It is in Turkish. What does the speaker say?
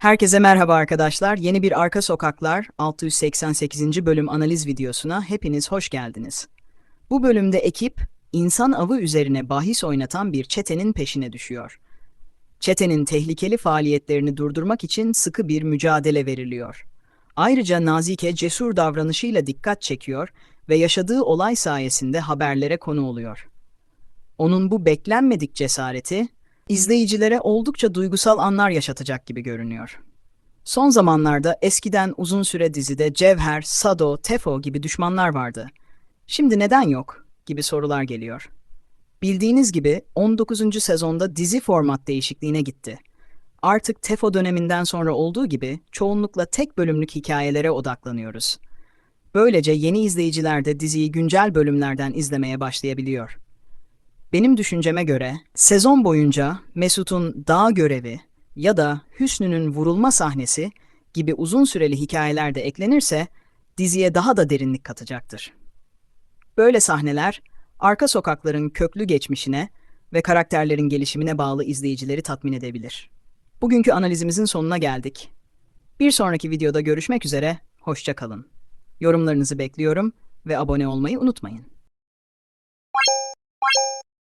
Herkese merhaba arkadaşlar. Yeni bir Arka Sokaklar 688. bölüm analiz videosuna hepiniz hoş geldiniz. Bu bölümde ekip insan avı üzerine bahis oynatan bir çetenin peşine düşüyor. Çetenin tehlikeli faaliyetlerini durdurmak için sıkı bir mücadele veriliyor. Ayrıca Nazike cesur davranışıyla dikkat çekiyor ve yaşadığı olay sayesinde haberlere konu oluyor. Onun bu beklenmedik cesareti izleyicilere oldukça duygusal anlar yaşatacak gibi görünüyor. Son zamanlarda eskiden uzun süre dizide Cevher, Sado, Tefo gibi düşmanlar vardı. Şimdi neden yok gibi sorular geliyor. Bildiğiniz gibi 19. sezonda dizi format değişikliğine gitti. Artık Tefo döneminden sonra olduğu gibi çoğunlukla tek bölümlük hikayelere odaklanıyoruz. Böylece yeni izleyiciler de diziyi güncel bölümlerden izlemeye başlayabiliyor. Benim düşünceme göre sezon boyunca Mesut'un dağ görevi ya da Hüsnü'nün vurulma sahnesi gibi uzun süreli hikayeler de eklenirse diziye daha da derinlik katacaktır. Böyle sahneler arka sokakların köklü geçmişine ve karakterlerin gelişimine bağlı izleyicileri tatmin edebilir. Bugünkü analizimizin sonuna geldik. Bir sonraki videoda görüşmek üzere, hoşça kalın. Yorumlarınızı bekliyorum ve abone olmayı unutmayın.